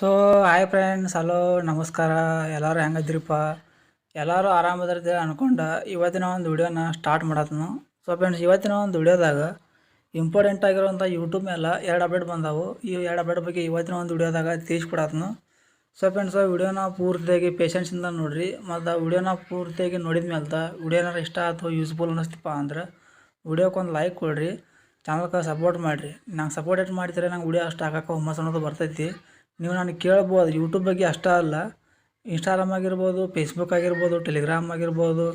So hi friends hello ನಮಸ್ಕಾರ. ಎಲ್ಲರೂ ಹೆಂಗದ್ರಿಪ್ಪ? ಎಲ್ಲರೂ ಆರಾಮದಿರ್ತೀವಿ ಅನ್ಕೊಂಡು ಇವತ್ತಿನ ಒಂದು ವಿಡಿಯೋನ ಸ್ಟಾರ್ಟ್ ಮಾಡತ್ನು. ಸೊ ಫ್ರೆಂಡ್ಸ್ ಇವತ್ತಿನ ಒಂದು ವಿಡಿಯೋದಾಗ ಇಂಪಾರ್ಟೆಂಟ್ ಆಗಿರುವಂಥ ಯೂಟ್ಯೂಬ್ ಮೇಲೆ ಎರಡು ಅಪ್ಡೇಟ್ ಬಂದವು. ಈ ಎರಡು ಅಪ್ಡೇಟ್ ಬಗ್ಗೆ ಇವತ್ತಿನ ಒಂದು ವಿಡಿಯೋದಾಗ ತಿಳಿಸ್ಕೊಡತ್ನು. ಸೊ ಫ್ರೆಂಡ್ಸ್ ವಿಡಿಯೋನ ಪೂರ್ತಿಯಾಗಿ ಪೇಷನ್ಸಿಂದ ನೋಡ್ರಿ. ಮತ್ತು ವಿಡಿಯೋನ ಪೂರ್ತಿಯಾಗಿ ನೋಡಿದ ಮೇಲೆ ವಿಡಿಯೋನಾರ ಇಷ್ಟ ಅಥವಾ ಯೂಸ್ಫುಲ್ ಅನ್ನಿಸ್ತಪ್ಪ ಅಂದ್ರೆ ವಿಡಿಯೋಕ್ಕೊಂದು ಲೈಕ್ ಕೊಡ್ರಿ. ಚಾನಲ್ಗೆ ಸಪೋರ್ಟ್ ಮಾಡಿರಿ. ನಂಗೆ ಸಪೋರ್ಟ್ ಮಾಡ್ತೀರಿ ನಂಗೆ ವಿಡಿಯೋ ಅಷ್ಟು ಹಾಕೋಕೆ ಹುಮ್ಮಸ್ ಅನ್ನೋದು ಬರ್ತೈತಿ. ನೀವು ನಾನು ಕೇಳ್ಬೋದು ಯೂಟ್ಯೂಬ್ ಬಗ್ಗೆ ಅಷ್ಟೇ ಅಲ್ಲ. ಇನ್ಸ್ಟಾಗ್ರಾಮ್ ಆಗಿರ್ಬೋದು ಫೇಸ್ಬುಕ್ ಆಗಿರ್ಬೋದು ಟೆಲಿಗ್ರಾಮ್ ಆಗಿರ್ಬೋದು,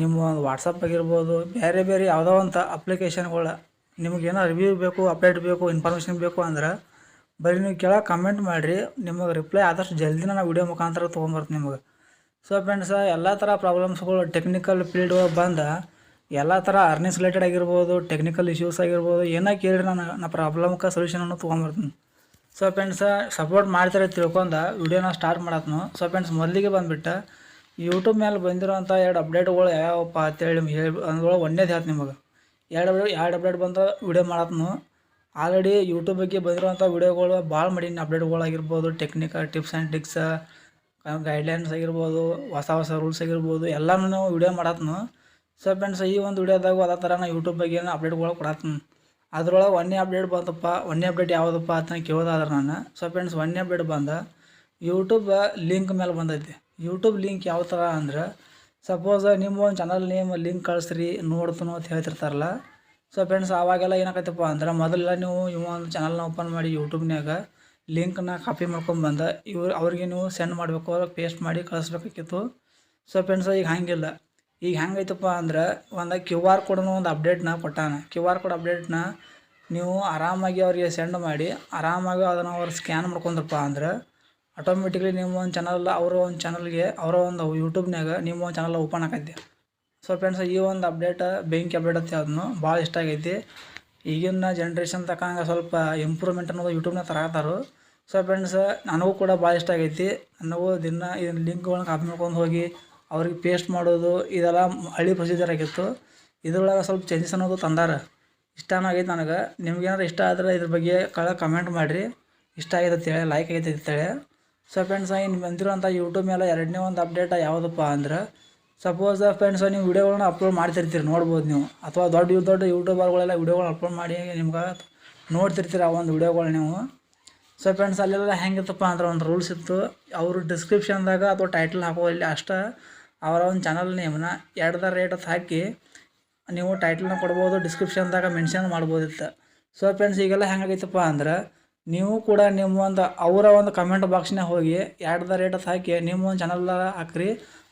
ನಿಮ್ಮ ವಾಟ್ಸಪ್ ಆಗಿರ್ಬೋದು ಬೇರೆ ಬೇರೆ ಯಾವುದೋ ಒಂದು ಅಪ್ಲಿಕೇಶನ್ಗಳ ನಿಮಗೇನೋ ರಿವ್ಯೂ ಬೇಕು ಅಪ್ಡೇಟ್ ಬೇಕು ಇನ್ಫಾರ್ಮೇಷನ್ ಬೇಕು ಅಂದ್ರೆ ಬರೀ ನೀವು ಕೆಳಗೆ ಕಮೆಂಟ್ ಮಾಡಿರಿ. ನಿಮಗೆ ರಿಪ್ಲೈ ಆದಷ್ಟು ಜಲ್ದಿನ ನಾನು ವಿಡಿಯೋ ಮುಖಾಂತರ ತೊಗೊಂಬರ್ತೀನಿ ನಿಮಗೆ. ಸೊ ಫ್ರೆಂಡ್ಸ್ ಎಲ್ಲ ಥರ ಪ್ರಾಬ್ಲಮ್ಸ್ಗಳು ಟೆಕ್ನಿಕಲ್ ಫೀಲ್ಡ್ ಬಂದ, ಎಲ್ಲ ಥರ ಅರ್ನಿಂಗ್ಸ್ ರಿಲೇಟೆಡ್ ಆಗಿರ್ಬೋದು ಟೆಕ್ನಿಕಲ್ ಇಶ್ಯೂಸ್ ಆಗಿರ್ಬೋದು, ಏನೋ ಕೇಳಿರಿ ನಾನು, ನಾ ಪ್ರಾಬ್ಲಮ್ಗೆ ಸೊಲ್ಯೂಷನನ್ನು ತೊಗೊಂಬರ್ತೀನಿ. ಸೊ ಫ್ರೆಂಡ್ಸ್ ಸಪೋರ್ಟ್ ಮಾಡ್ತಾರೆ ತಿಳ್ಕೊಂಡ ವಿಡಿಯೋನ ಸ್ಟಾರ್ಟ್ ಮಾಡತ್ನು. ಸೊ ಫ್ರೆಂಡ್ಸ್ ಮೊದಲಿಗೆ ಬಂದುಬಿಟ್ಟು ಯೂಟ್ಯೂಬ್ ಮೇಲೆ ಬಂದಿರೋಂಥ ಎರಡು ಅಪ್ಡೇಟ್ಗಳು ಯಾವಪ್ಪ ಅಂತೇಳಿ ನಿಮ್ಗೆ ಹೇಳಿ ಅಂದ್ರೊಳಗೆ ಒಂದೇದು ಹೇಳ್ತು ನಿಮಗೆ. ಎರಡು ಅಪ್ಡೇಟ್ ಎರಡು ಅಪ್ಡೇಟ್ ಬಂದ ವಿಡಿಯೋ ಮಾಡತ್ನು. ಆಲ್ರೆಡಿ ಯೂಟ್ಯೂಬ್ ಬಗ್ಗೆ ಬಂದಿರೋಂಥ ವಿಡಿಯೋಗಳು ಭಾಳ ಮಾಡೀನಿ ಅಪ್ಡೇಟ್ಗಳಾಗಿರ್ಬೋದು technical tips and tricks guidelines ಆಗಿರ್ಬೋದು, ಹೊಸ ಹೊಸ ರೂಲ್ಸ್ ಆಗಿರ್ಬೋದು, ಎಲ್ಲನೂ ವಿಡಿಯೋ ಮಾಡತ್ನು. ಸೊ ಫ್ರೆಂಡ್ಸ್ ಈ ಒಂದು ವಿಡಿಯೋದಾಗ ಅದೇ ಥರ ನಾನು ಯೂಟ್ಯೂಬ್ ಬಗ್ಗೆ ಅಪ್ಡೇಟ್ಗಳು ಕೊಡತ್ತೀನಿ ಅದ್ರೊಳಗೆ ಒನ್ನೆ ಅಪ್ಡೇಟ್ ಬಂತಪ್ಪ ಒಂದೇ ಅಪ್ಡೇಟ್ ಯಾವುದಪ್ಪ ಅಂತ ಕೇಳೋದಾದ್ರೆ ನಾನು. ಸೊ ಫ್ರೆಂಡ್ಸ್ ಒನ್ನೆ ಅಪ್ಡೇಟ್ ಬಂದ ಯೂಟ್ಯೂಬ್ ಲಿಂಕ್ ಮೇಲೆ ಬಂದೈತಿ. ಯೂಟ್ಯೂಬ್ ಲಿಂಕ್ ಯಾವ ಥರ ಅಂದ್ರೆ ಸಪೋಸ್ ನಿಮ್ಮ ಒಂದು ಚಾನಲ್ ನೇಮ್ ಲಿಂಕ್ ಕಳಿಸ್ರಿ, ನೋಡ್ತೀನು ಅಂತ ಹೇಳ್ತಿರ್ತಾರಲ್ಲ. ಸೊ ಫ್ರೆಂಡ್ಸ್ ಆವಾಗೆಲ್ಲ ಏನಾಗತ್ತಪ್ಪ ಅಂದ್ರೆ, ಮೊದಲೆಲ್ಲ ನೀವು ಇವ ಒಂದು ಚಾನಲ್ನ ಓಪನ್ ಮಾಡಿ ಯೂಟ್ಯೂಬ್ನಾಗ ಲಿಂಕ್ನ ಕಾಪಿ ಮಾಡ್ಕೊಂಡು ಬಂದ, ಇವ್ರು ಅವ್ರಿಗೆ ನೀವು ಸೆಂಡ್ ಮಾಡಬೇಕು ಅವ್ರಿಗೆ ಪೇಸ್ಟ್ ಮಾಡಿ ಕಳಿಸ್ಬೇಕಾಗಿತ್ತು. ಸೊ ಫ್ರೆಂಡ್ಸ್ ಈಗ ಹಂಗಿಲ್ಲ. ಈಗ ಹೆಂಗೈತಪ್ಪ ಅಂದ್ರೆ ಒಂದು ಕ್ಯೂ ಆರ್ ಕೋಡ್ನು ಒಂದು ಅಪ್ಡೇಟ್ನ ಕೊಟ್ಟಾನ. ಕ್ಯೂ ಆರ್ ಕೋಡ್ ಅಪ್ಡೇಟ್ನ ನೀವು ಆರಾಮಾಗಿ ಅವರಿಗೆ ಸೆಂಡ್ ಮಾಡಿ, ಆರಾಮಾಗಿ ಅದನ್ನು ಅವ್ರು ಸ್ಕ್ಯಾನ್ ಮಾಡ್ಕೊಂಡ್ರಪ್ಪ ಅಂದ್ರೆ ಆಟೋಮೆಟಿಕ್ಲಿ ನಿಮ್ಮ ಒಂದು ಚಾನಲ್ ಅವರ ಒಂದು ಚಾನಲ್ಗೆ ಅವರ ಒಂದು ಯೂಟ್ಯೂಬ್ನಾಗ ನಿಮ್ಮ ಒಂದು ಚಾನಲ್ ಓಪನ್ ಆಗೈತೆ ಸೊ ಫ್ರೆಂಡ್ಸ್ ಈ ಒಂದು ಅಪ್ಡೇಟ್ ಬೆಂಕಿ ಅಪ್ಡೇಟ್ ಅಂತ ಅದನ್ನು ಭಾಳ ಇಷ್ಟ ಆಗೈತಿ. ಈಗಿನ ಜನ್ರೇಷನ್ ತಕ್ಕಂಗೆ ಸ್ವಲ್ಪ ಇಂಪ್ರೂವ್ಮೆಂಟ್ ಅನ್ನೋದು ಯೂಟ್ಯೂಬ್ನಾಗ ತರತ್ತಾರು ಸೊ ಫ್ರೆಂಡ್ಸ್ ನನಗೂ ಕೂಡ ಭಾಳ ಇಷ್ಟ ಆಗೈತಿ. ನನಗೂ ದಿನ ಇದನ್ನ ಲಿಂಕ್ಗಳನ್ನ ಕಾಪಿ ಮಾಡ್ಕೊಂಡು ಹೋಗಿ ಅವ್ರಿಗೆ ಪೇಸ್ಟ್ ಮಾಡೋದು, ಇದೆಲ್ಲ ಹಳ್ಳಿ ಪ್ರೊಸೀಜರ್ ಆಗಿತ್ತು. ಇದ್ರೊಳಗೆ ಸ್ವಲ್ಪ ಚೇಂಜಸ್ ಅನ್ನೋದು ತಂದಾರ. ಇಷ್ಟನೂ ಆಗೈತೆ ನನಗೆ. ನಿಮ್ಗೇನಾರು ಇಷ್ಟ ಆದರೆ ಇದ್ರ ಬಗ್ಗೆ ಕಳ ಕಮೆಂಟ್ ಮಾಡಿರಿ. ಇಷ್ಟ ಆಗೈತೆ ಅಂತೇಳಿ ಲೈಕ್ ಆಗೈತೆ ಅಂತೇಳಿ ಸೊ ಫ್ರೆಂಡ್ಸ್ ಇನ್ನು ಬಂದಿರೋಂಥ ಯೂಟ್ಯೂಬ್ ಮೇಲೆ ಎರಡನೇ ಒಂದು ಅಪ್ಡೇಟ್ ಯಾವುದಪ್ಪ ಅಂದ್ರೆ ಸಪೋಸ್ ಫ್ರೆಂಡ್ಸ್ ನೀವು ವೀಡಿಯೋಗಳನ್ನ ಅಪ್ಲೋಡ್ ಮಾಡ್ತಿರ್ತೀರಿ, ನೋಡ್ಬೋದು ನೀವು. ಅಥವಾ ದೊಡ್ಡ ದೊಡ್ಡ ಯೂಟ್ಯೂಬರ್ಗಳೆಲ್ಲ ವೀಡಿಯೋಗಳು ಅಪ್ಲೋಡ್ ಮಾಡಿ ನಿಮ್ಗೆ ನೋಡ್ತಿರ್ತೀರಿ ಆ ಒಂದು ವೀಡಿಯೋಗಳು ನೀವು. ಸೊ ಫ್ರೆಂಡ್ಸ್ ಅಲ್ಲೆಲ್ಲ ಹೆಂಗಿತ್ತಪ್ಪ ಅಂದ್ರೆ ಒಂದು ರೂಲ್ಸ್ ಇತ್ತು. ಅವರು ಡಿಸ್ಕ್ರಿಪ್ಷನ್ದಾಗ ಅಥವಾ ಟೈಟಲ್ ಹಾಕೋ ಇಲ್ಲಿ ಅಷ್ಟೇ ಅವರ ಒಂದು ಚಾನಲ್ ನೇಮ್ನ ಎರಡದ ರೇಟ್ ಹಾಕಿ ನೀವು ಟೈಟಲ್ನ ಕೊಡ್ಬೋದು ಡಿಸ್ಕ್ರಿಪ್ಷನ್ದಾಗ ಮೆನ್ಷನ್ ಮಾಡ್ಬೋದಿತ್ತು. ಸೊ ಫ್ರೆಂಡ್ಸ್ ಈಗೆಲ್ಲ ಹೆಂಗಾಗೈತಪ್ಪ ಅಂದ್ರೆ ನೀವು ಕೂಡ ನಿಮ್ಮ ಒಂದು ಅವರ ಒಂದು ಕಮೆಂಟ್ ಬಾಕ್ಸ್ನಾಗ ಹೋಗಿ ಎರಡದ ರೇಟ್ ಹಾಕಿ ನಿಮ್ಮ ಒಂದು ಚಾನಲ್ದಾಗ ಹಾಕ್ರಿ.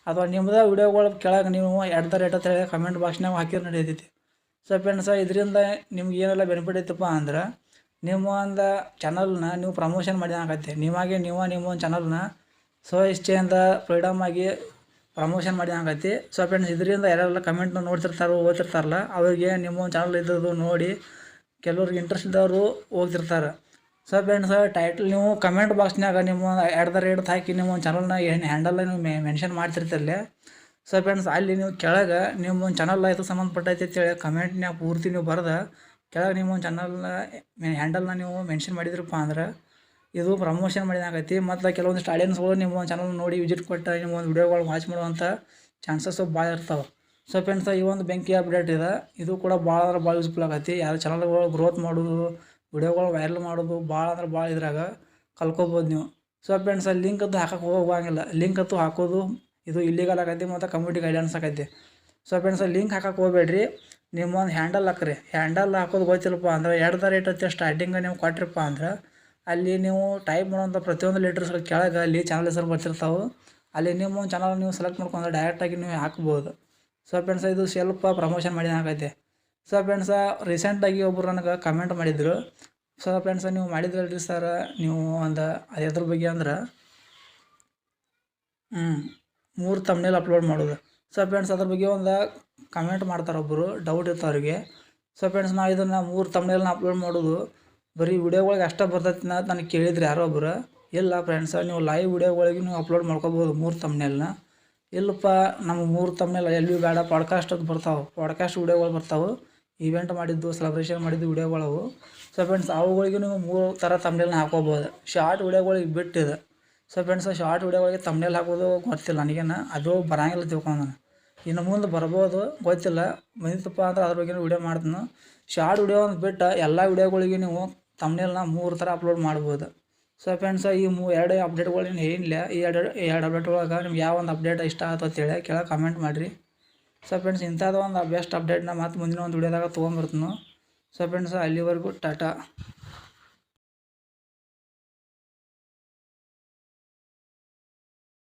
ಅಥವಾ ನಿಮ್ಮದ ವಿಡಿಯೋಗಳ ಕೆಳಗೆ ನೀವು ಎರಡದ ರೇಟ್ ಅಂತ ಹೇಳಿ ಕಮೆಂಟ್ ಬಾಕ್ಸ್ನಾಗ ಹಾಕಿದ್ರೆ ನಡೆಯತೈತಿ ಸೊ ಫ್ರೆಂಡ್ಸ್ ಇದರಿಂದ ನಿಮ್ಗೆ ಏನೆಲ್ಲ ಬೆನಿಫಿಟ್ ಐತಪ್ಪ ಅಂದ್ರೆ ನಿಮ್ಮ ಒಂದು ಚಾನಲ್ನ ನೀವು ಪ್ರಮೋಷನ್ ಮಾಡಿದಂಗೆ ಆಗತ್ತೆ. ನಿಮಗೆ ನೀವು ನಿಮ್ಮ ಒಂದು ಚಾನಲ್ನ ಸೊ ಇಷ್ಟೆಯಿಂದ ಫ್ರೀಡಮ್ ಆಗಿ ಪ್ರಮೋಷನ್ ಮಾಡಿದಂಗೈತಿ ಸೊ ಫ್ರೆಂಡ್ಸ್ ಇದರಿಂದ ಯಾರೆಲ್ಲ ಕಮೆಂಟ್ನ ನೋಡ್ತಿರ್ತಾರೋ ಓದ್ತಿರ್ತಾರಲ್ಲ, ಅವ್ರಿಗೆ ನಿಮ್ಮ ಚಾನಲ್ ಇದ್ದದ್ದು ನೋಡಿ ಕೆಲವ್ರಿಗೆ ಇಂಟ್ರೆಸ್ಟ್ ಇದ್ದವರು ಹೋಗ್ತಿರ್ತಾರೆ ಸೊ ಫ್ರೆಂಡ್ಸ್ ಟೈಟಲ್ ನೀವು ಕಮೆಂಟ್ ಬಾಕ್ಸ್ನಾಗ ನಿಮ್ಮ ಎರಡು ರೇಟ್ ಹಾಕಿ ನಿಮ್ಮ ಚಾನಲ್ನ ಏನು ಹ್ಯಾಂಡಲ್ ನೀವು ಮೆನ್ಷನ್ ಮಾಡ್ತಿರ್ತಿರಲ್ಲ? ಸೊ ಫ್ರೆಂಡ್ಸ್ ಅಲ್ಲಿ ನೀವು ಕೆಳಗೆ ನಿಮ್ಮ ಚಾನಲ್ ಆಯಿತು ಸಂಬಂಧಪಟ್ಟೈತೆ ಅಂತೇಳಿ ಕಮೆಂಟ್ನಾಗ ಪೂರ್ತಿ ನೀವು ಬರೆದ, ಕೆಳಗೆ ನಿಮ್ಮ ಚಾನಲ್ನ ಹ್ಯಾಂಡಲ್ನ ನೀವು ಮೆನ್ಷನ್ ಮಾಡಿದ್ರಪ್ಪ ಅಂದ್ರೆ ಇದು ಪ್ರಮೋಷನ್ ಮಾಡಿದಾಗೈತಿ ಮತ್ತು ಕೆಲವೊಂದಿಷ್ಟು ಆಡಿಯನ್ಸ್ಗಳು ನಿಮ್ಮ ಒಂದು ಚಾನಲ್ ನೋಡಿ ವಿಸಿಟ್ ಕೊಟ್ಟು ನಿಮ್ಮ ಒಂದು ವಿಡಿಯೋಗಳು ವಾಚ್ ಮಾಡುವಂಥ ಚಾನ್ಸಸ್ಸು ಭಾಳ ಇರ್ತಾವೆ. ಸೊ ಫ್ರೆಂಡ್ಸ್ ಈ ಒಂದು ಬೆಂಕಿ ಅಪ್ಡೇಟ್ ಇದೆ. ಇದು ಕೂಡ ಭಾಳ ಅಂದ್ರೆ ಭಾಳ ಯೂಸ್ಫುಲ್ ಆಗೈತಿ. ಯಾರು ಚಾನಲ್ಗಳು ಗ್ರೋತ್ ಮಾಡೋದು ವಿಡಿಯೋಗಳು ವೈರಲ್ ಮಾಡೋದು ಭಾಳ ಅಂದ್ರೆ ಭಾಳ ಇದ್ರಾಗ ಕಲ್ಕೊಬೋದು ನೀವು. ಸೊ ಫ್ರೆಂಡ್ಸ್ ಅಲ್ಲಿ ಲಿಂಕ್ ಅದು ಹಾಕಕ್ಕೆ ಹೋಗುವಂಗಿಲ್ಲ ಲಿಂಕ್ ಅಂತೂ ಹಾಕೋದು ಇದು ಇಲ್ಲಿಗಲ್ ಆಗೈತಿ ಮತ್ತು ಕಮ್ಯುನಿಟಿ ಗೈಡೆನ್ಸ್ ಆಗೈತಿ. ಸೊ ಫ್ರೆಂಡ್ಸ್ ಲಿಂಕ್ ಹಾಕಕ್ಕೆ ಹೋಗ್ಬೇಡ್ರಿ. ನಿಮ್ಮ ಒಂದು ಹ್ಯಾಂಡಲ್ ಹಾಕ್ರಿ. ಹ್ಯಾಂಡಲ್ ಹಾಕೋದು ಗೊತ್ತಿಲ್ಲಪ್ಪ ಅಂದ್ರೆ ಎರಡು ರೇಟ್ ಐತೆ ಸ್ಟಾರ್ಟಿಂಗ್ ನೀವು ಕೊಟ್ರಪ್ಪ ಅಂದ್ರೆ ಅಲ್ಲಿ ನೀವು ಟೈಪ್ ಮಾಡೋಂಥ ಪ್ರತಿಯೊಂದು ಲೆಟರ್ಸ್ ಕೆಳಗೆ ಅಲ್ಲಿ ಚಾನಲ್ ಹೆಸರು ಬರ್ತಿರ್ತಾವೆ. ಅಲ್ಲಿ ನಿಮ್ಮ ಚಾನಲ್ ನೀವು ಸೆಲೆಕ್ಟ್ ಮಾಡ್ಕೊಂಡ್ರೆ ಡೈರೆಕ್ಟಾಗಿ ನೀವು ಹಾಕ್ಬೋದು. ಸೊ ಫ್ರೆಂಡ್ಸ್ ಇದು ಸ್ವಲ್ಪ ಪ್ರಮೋಷನ್ ಮಾಡಿದ ಹಾಕೈತೆ ಸೊ ಫ್ರೆಂಡ್ಸ ರೀಸೆಂಟಾಗಿ ಒಬ್ಬರು ನನಗೆ ಕಮೆಂಟ್ ಮಾಡಿದರು. ಸೊ ಫ್ರೆಂಡ್ಸ ನೀವು ಮಾಡಿದ್ರಲ್ರಿ ಸರ್ ನೀವು ಒಂದು ಅದ್ರ ಬಗ್ಗೆ ಅಂದ್ರೆ? ಹ್ಞೂ ಮೂರು ತಮ್ಮನೇಲಿ ಅಪ್ಲೋಡ್ ಮಾಡೋದು. ಸೊ ಫ್ರೆಂಡ್ಸ್ ಅದ್ರ ಬಗ್ಗೆ ಒಂದು ಕಮೆಂಟ್ ಮಾಡ್ತಾರೆ ಒಬ್ಬರು ಡೌಟ್ ಇತ್ತು ಅವ್ರಿಗೆ. ಸೊ ಫ್ರೆಂಡ್ಸ್ ನಾವು ಇದನ್ನು ಮೂರು ತಮ್ಮನೇಲಿ ಅಪ್ಲೋಡ್ ಮಾಡೋದು. ಬರೀ ವಿಡಿಯೋಗಳಿಗೆ ಅಷ್ಟೇ ಬರ್ತೈತಿ ಅಂತ ನನಗೆ ಕೇಳಿದ್ರು ಯಾರೋ ಒಬ್ಬರು ಇಲ್ಲ ಫ್ರೆಂಡ್ಸ ನೀವು ಲೈವ್ ವಿಡಿಯೋಗಳಿಗೆ ನೀವು ಅಪ್ಲೋಡ್ ಮಾಡ್ಕೋಬೋದು ಮೂರು ತಮ್ಮನೆಲ್ಲ ಇಲ್ಲಪ್ಪ, ನಮ್ಮ ಮೂರು ತಮ್ಮನೆಲ್ಲ ಎಲ್ಲಿ ಬೇಡ ಪಾಡ್ಕಾಸ್ಟ್ ಅದು ಬರ್ತಾವೆ. ಪಾಡ್ಕಾಸ್ಟ್ ವಿಡಿಯೋಗಳು ಬರ್ತಾವೆ. ಈವೆಂಟ್ ಮಾಡಿದ್ದು ಸೆಲೆಬ್ರೇಷನ್ ಮಾಡಿದ್ದು ವಿಡಿಯೋಗಳವು ಸೊ ಫ್ರೆಂಡ್ಸ್ ಅವುಗಳಿಗೆ ನೀವು ಮೂರು ಥರ ತಮ್ನೇಲ್ನ ಹಾಕೋಬೋದು. ಶಾರ್ಟ್ ವಿಡಿಯೋಗಳಿಗೆ ಬಿಟ್ಟಿದೆ. ಸೊ ಫ್ರೆಂಡ್ಸ್ ಶಾರ್ಟ್ ವಿಡಿಯೋಗಳಿಗೆ ತಮ್ಮನೆಲ್ಲ ಹಾಕೋದು ಗೊತ್ತಿಲ್ಲ ನನಗೇನು. ಅದು ಬರಂಗಿಲ್ಲ ತಿಳ್ಕೊಂಡು ಇನ್ನು ಮುಂದೆ ಬರ್ಬೋದು, ಗೊತ್ತಿಲ್ಲ. ಬಂದಿತ್ತಪ್ಪ ಅಂದ್ರೆ ಅದ್ರ ಬಗ್ಗೆ ವಿಡಿಯೋ ಮಾಡ್ತೀನಿ. ಶಾರ್ಟ್ ವೀಡಿಯೋ ಅಂತ ಬಿಟ್ಟು, ಎಲ್ಲ ವಿಡಿಯೋಗಳಿಗೆ ನೀವು ತಮ್ನೇಲ್ನ ಮೂರು ಥರ ಅಪ್ಲೋಡ್ ಮಾಡ್ಬೋದು. ಸೊ ಫ್ರೆಂಡ್ಸ್ ಈ ಮೂ ಎರಡು ಅಪ್ಡೇಟ್ಗಳು ಏನಿಲ್ಲ ಈ ಎರಡು ಎರಡು ಅಪ್ಡೇಟ್ ಒಳಗೆ ನಿಮ್ಗೆ ಯಾವ ಒಂದು ಅಪ್ಡೇಟ್ ಇಷ್ಟ ಆಯ್ತು ಅಂತೇಳಿ ಕೆಳಗೆ ಕಮೆಂಟ್ ಮಾಡಿರಿ. ಸೊ ಫ್ರೆಂಡ್ಸ್ ಇಂಥದ್ದು ಒಂದು ಬೆಸ್ಟ್ ಅಪ್ಡೇಟ್ನ ಮತ್ತೆ ಮುಂದಿನ ಒಂದು ವಿಡಿಯೋದಾಗ ತೊಗೊಂಬರ್ತೀನಿ ಸೊ ಫ್ರೆಂಡ್ಸ್ ಅಲ್ಲಿವರೆಗೂ ಟಾಟಾ.